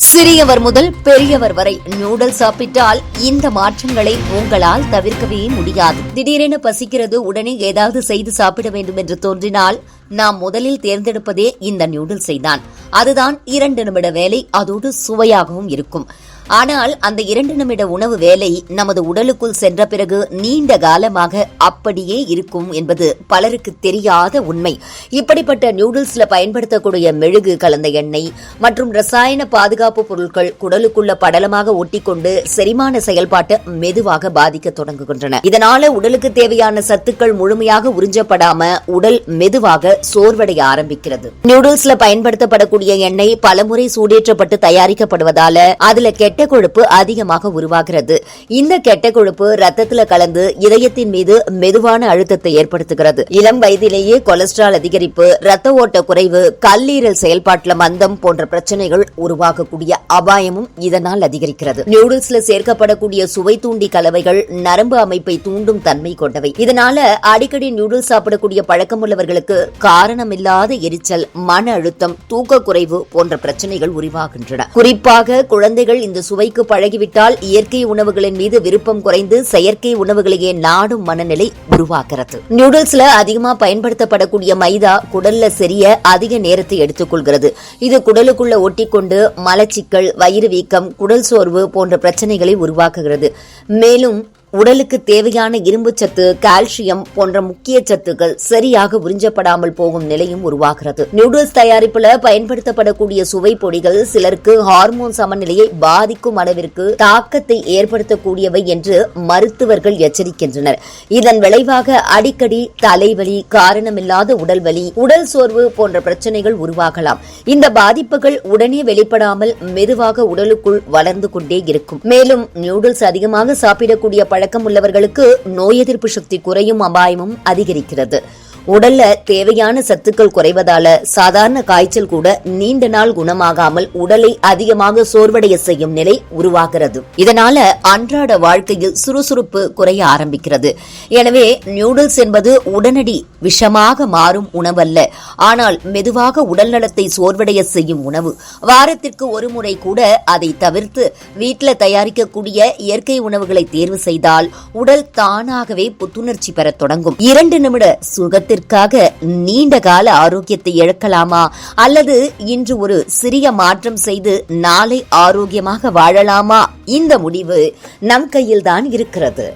சிறியவர் முதல் பெரியவர் வரை நூடல் சாப்பிட்டால் இந்த மாற்றங்களை உங்களால் தவிர்க்கவே முடியாது. திடீரென பசிக்கிறது உடனே ஏதாவது செய்து சாப்பிட வேண்டும் என்று தோன்றினால் நாம் முதலில் தேர்ந்தெடுப்பதே இந்த நூடுல்ஸை தான். அதுதான் இரண்டு நிமிட வேலை அதோடு சுவையாகவும் இருக்கும். ஆனால் அந்த இரண்டு நிமிட உணவு வேலை நமது உடலுக்குள் சென்ற பிறகு நீண்ட காலமாக அப்படியே இருக்கும் என்பது பலருக்கு தெரியாத உண்மை. இப்படிப்பட்ட நியூடில்ஸ்ல பயன்படுத்தக்கூடிய மெழுகு கலந்த எண்ணெய் மற்றும் ரசாயன பாதுகாப்பு பொருட்கள் குடலுக்குள்ள படலமாக ஒட்டிக்கொண்டு செரிமான செயல்பாட்டை மெதுவாக பாதிக்க தொடங்குகின்றன. இதனால உடலுக்கு தேவையான சத்துக்கள் முழுமையாக உறிஞ்சப்படாம உடல் மெதுவாக சோர்வடைய ஆரம்பிக்கிறது. நூடுல்ஸ்ல பயன்படுத்தப்படக்கூடிய எண்ணெய் பலமுறை சூடேற்றப்பட்டு தயாரிக்கப்படுவதால அதுல கெட்ட கெட்ட கொழுப்பு அதிகமாக உருவாகிறது. இந்த கெட்ட கொழுப்பு ரத்தத்துல கலந்து இதயத்தின் மீது மெதுவான அழுத்தத்தை ஏற்படுத்துகிறது. இளம் வயதிலேயே கொலஸ்ட்ரால் அதிகரிப்பு ரத்த ஓட்ட குறைவு கல்லீரல் செயல்பாட்டுல மந்தம் போன்ற பிரச்சனைகள் உருவாகக்கூடிய அபாயமும் இதனால் அதிகரிக்கிறது. நூடுல்ஸ்ல சேர்க்கப்படக்கூடிய சுவை தூண்டி கலவைகள் நரம்பு அமைப்பை தூண்டும் தன்மை கொண்டவை. இதனால அடிக்கடி நூடுல்ஸ் சாப்பிடக்கூடிய பழக்கமுள்ளவர்களுக்கு காரணமில்லாத எரிச்சல் மன அழுத்தம் தூக்க குறைவு போன்ற பிரச்சனைகள் உருவாகின்றன. குறிப்பாக குழந்தைகள் இந்த சுவைக்கு பழகிவிட்டால் இயற்கை உணவுகளின் மீது விருப்பம் குறைந்து செயற்கை உணவுகளையே நாடும் மனநிலை உருவாகிறது. நூடுல்ஸ்ல அதிகமா பயன்படுத்தப்படக்கூடிய மைதா குடல்ல செரிய அதிக நேரத்தை எடுத்துக்கொள்கிறது. இது குடலுக்குள்ள ஒட்டிக்கொண்டு மலச்சிக்கல் வயிறு வீக்கம் குடல் சோர்வு போன்ற பிரச்சனைகளை உருவாக்குகிறது. மேலும் உடலுக்கு தேவையான இரும்பு சத்து கால்சியம் போன்ற முக்கிய சத்துக்கள் சரியாக உறிஞ்சப்படாமல் போகும் நிலையும் உருவாகிறது. நூடுல்ஸ் தயாரிப்புல பயன்படுத்தப்படக்கூடிய சுவை பொடிகள் சிலருக்கு ஹார்மோன் சமநிலையை பாதிக்கும் அளவிற்கு தாக்கத்தை ஏற்படுத்தக்கூடியவை என்று மருத்துவர்கள் எச்சரிக்கின்றனர். இதன் விளைவாக அடிக்கடி தலைவலி காரணமில்லாத உடல் வலி உடல் சோர்வு போன்ற பிரச்சனைகள் உருவாகலாம். இந்த பாதிப்புகள் உடனே வெளிப்படாமல் மெதுவாக உடலுக்குள் வளர்ந்து கொண்டே இருக்கும். மேலும் நியூடுல்ஸ் அதிகமாக சாப்பிடக்கூடிய பழக்கம் உள்ளவர்களுக்கு நோய் எதிர்ப்பு சக்தி குறையும் அபாயமும் அதிகரிக்கிறது. உடல்ல தேவையான சத்துக்கள் குறைவதால சாதாரண காய்ச்சல் கூட நீண்ட நாள் குணமாகாமல் உடலை அதிகமாக சோர்வடைய செய்யும் நிலை உருவாகிறது. இதனால அன்றாட வாழ்க்கையில் சுறுசுறுப்பு குறைய ஆரம்பிக்கிறது. எனவே நியூடுல்ஸ் என்பது உடனடி விஷமாக மாறும் உணவல்ல. ஆனால் மெதுவாக உடல் நலத்தை சோர்வடைய செய்யும் உணவு. வாரத்திற்கு ஒரு முறை கூட அதை தவிர்த்து வீட்டில் தயாரிக்கக்கூடிய இயற்கை உணவுகளை தேர்வு செய்தால் உடல் தானாகவே புத்துணர்ச்சி பெறத் தொடங்கும். இரண்டு நிமிட சுகத்தில் சுகத்திற்காக நீண்ட கால ஆரோக்கியத்தை இழக்கலாமா? அல்லது இன்று ஒரு சிறிய மாற்றம் செய்து நாளை ஆரோக்கியமாக வாழலாமா? இந்த முடிவு நம் கையில்தான் இருக்கிறது.